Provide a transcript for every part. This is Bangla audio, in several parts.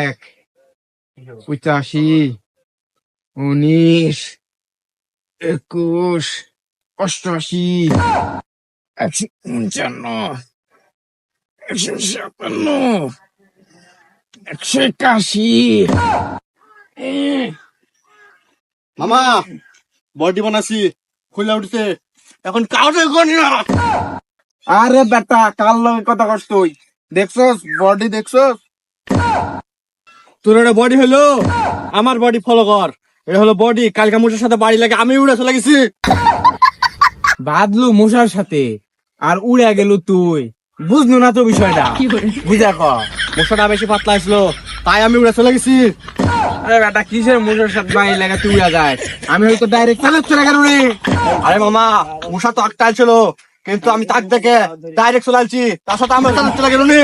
এক পঁচাশি উনিশ একুশ অষ্টআশি। একশো পঞ্চান্ন একশো ছাপ্পান্ন একশো একাশি। মামা বডি বানাছি খুলে উঠছে। এখন কাউকে করি না। আরে বেটা কার লগে কথা কস তুই? দেখছস? বডি দেখছস? তোর এটা বডি হলো? আমার বডি ফলো কর। এটা হলো বডি কালকে মুঠের সাথে বাড়ি লাগে আমি উড়ে চলে গেছি। বাদলু মশার সাথে আর উড়ে গেল তুই। বুঝলো না তো বিষয়টা? বুঝা ক। মশাটা বেশি পাতলা আসলো তাই আমি উড়ে চলে গেছি। আরে বেটা, কিসের মশার সাথে লাগা তুই যায় আমি হয়তো ডাইরেক্ট চলে গেল রে। আরে মামা মশা তো আটকাল ছিল, কিন্তু আমি তাক দেখে ডাইরেক্ট তার সাথে আমার চলে গেল নি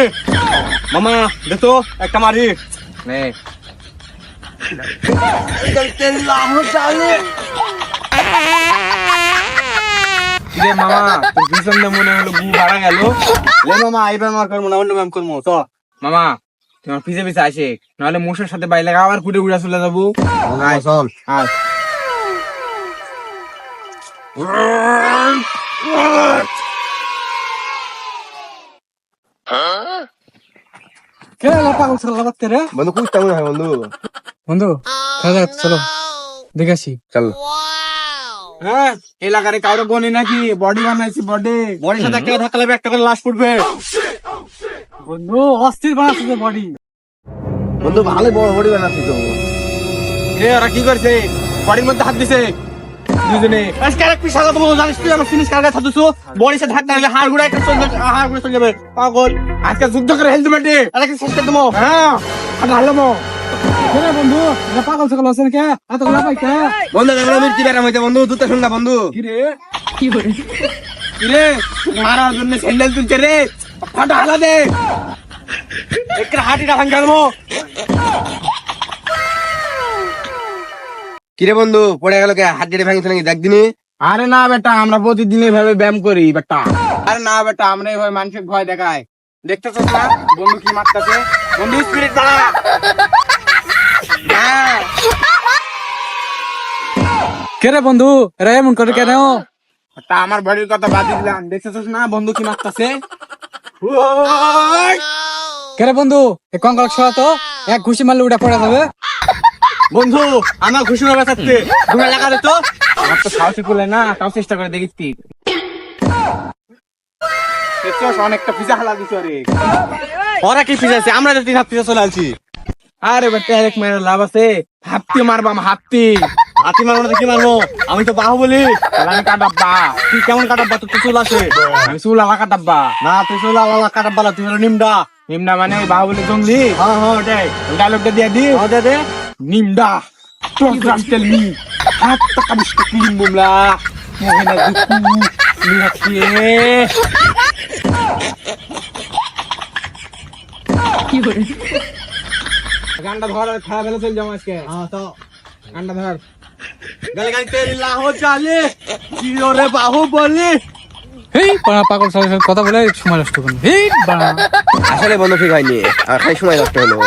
মামা দেখো একটা মারি। নে। মামা মনে হলো বাড়া গেল? মামা ম্যাম করব তো মামা তোমার পিছে পিছে আসে। নাহলে মশার সাথে লাগা আবার কুটে উড়া চলে যাব। আয় চল। বন্ধু মনে হয় বন্ধু? বন্ধু চলো। দেখে আসি। চল। হ্যাঁ এলাকারে কারও গনি নাকি? বডি বানাইছি বডি বডির সাথে একটা ধাক্কা লাগবে একটা করে লাশ ফুটবে। বন্ধু অস্থির বানাচ্ছে তো বডি বন্ধু ভালো বড় বডি বানাচ্ছি তো। ওরা কি করছে? বডির মধ্যে হাত দিছে। দুজনে। আজকে আরেক পিস আলাদা বন্ধু জানিস তুই আমার ফিনিশ কারগা বডির সাথে ধাক্কা লাগলে হাড় গুড়া একটা চলে হাড় গুড়া চলে যাবে। পাগল। আজকে যুদ্ধ করে হেলমেটে আরেক শেষ করে দেবো। হ্যাঁ। আর হালমো কেন বন্ধু পাগল সকল আছে কে এতগুলা পাই বন্ধু মির্তি হইতে বন্ধু দুটো শুন না বন্ধু। কি রে? কি রে? মারার জন্য স্যান্ডেল তুলছে রে। ফাটা হালা দে। একটা হাঁটিটা ভাঙা দেবো কিরে বন্ধু পড়ে গেল কে? ভাঙিছে নাকি? দেখ দিনি। আরে না বেটা আমরা প্রতিদিন এইভাবে ব্যায়াম করি বেটা। আরে না বেটা আমরা এইভাবে মানুষের ভয় দেখতেছ না? বন্ধু কি মারতেছে? বন্ধু স্পিরিট বাড়া। হ্যাঁ কে রে বন্ধু? এমন করে কেন? তা আমার বাড়ির কথা বাদ দিলাম। দেখতেছ না? বন্ধু কি মারতেছে? কে রে বন্ধু এ কঙ্কাল তো এক ঘুষি মারলে উঠে পড়ে যাবে। বন্ধু আমার খুশি হবে থাকতে। তুমি লাগাতে তো। আমার তো সাহসী করলে না তাও চেষ্টা করে দেখিস দেখছস অনেকটা পিজা হালা দিছ রে। ওরা কি আমরা তিন হাত পিছা চলে আসছি আরে বেটা এক মেয়ের লাভ আছে। হাত্তি মারবাম হাত্তি হাতি মারবো না কি মারবো? আমি তো বাহু বলি আমি কাটাব্বা। তুই কেমন কাটাব্বা? তোর তো চুল আছে। আমি চুল আলা কাটাব্বা। না তুই চুল আলাদা কাটাব্বা না, তুই হলো নিমডা। নিমডা মানে ওই বাহুবলি জঙ্গলি? হ্যাঁ হ্যাঁ ওটাই। ডায়লগটা দিয়ে দি হ্যাঁ দে দে। নিমডা Don't trust tell me. Hatta kamusta kilimumla. Mohena duku. Lihat ye. গানটা ধর খেলা ফেলে চল যাও আজকে। হ্যাঁ তো। গানটা ধর। গালি গালি তেরি লাহো চালে কি বাহু বলি এই পাড়া পাগল সকলের সাথে কথা বলে সময় নষ্ট করুন। এই আসলে বন্ধু ঠিক হয়নি। আর সময় নষ্ট হলো।